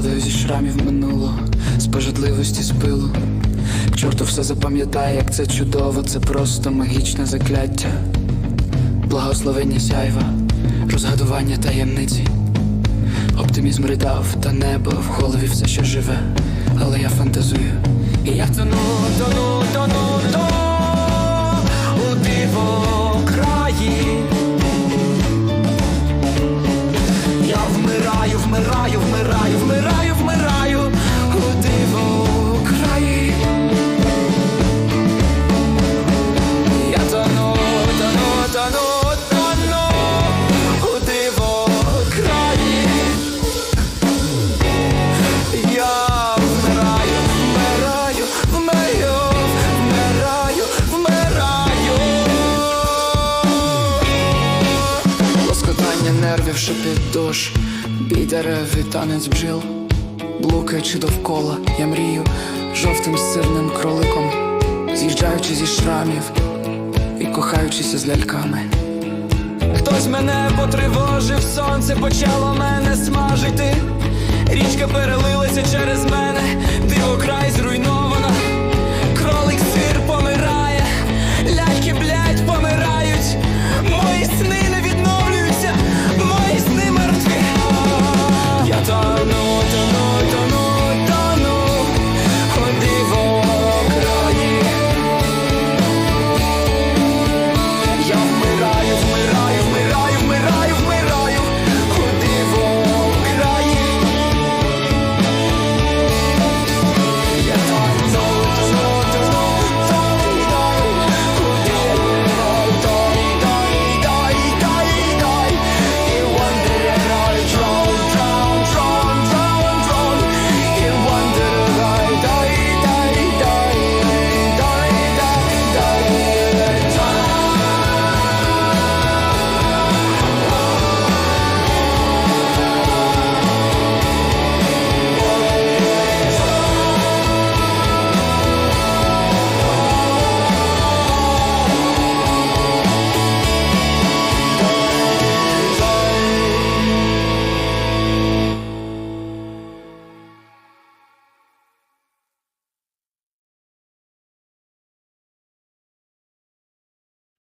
Падаю зі шрамів минуло, з пожадливості з пилу. Чорту все запам'ятає, як це чудово, це просто магічне закляття. Благословення сяйва, розгадування таємниці. Оптимізм ридав, та небо в голові все ще живе, але я фантазую. І я тону, тону, Нервів, шепіт душ, бій дерев танець бджіл. Блукаючи довкола, я мрію жовтим сирним кроликом, з'їжджаючи зі шрамів і кохаючися з ляльками. Хтось мене потривожив, сонце почало мене смажити. Річка перелилася через мене,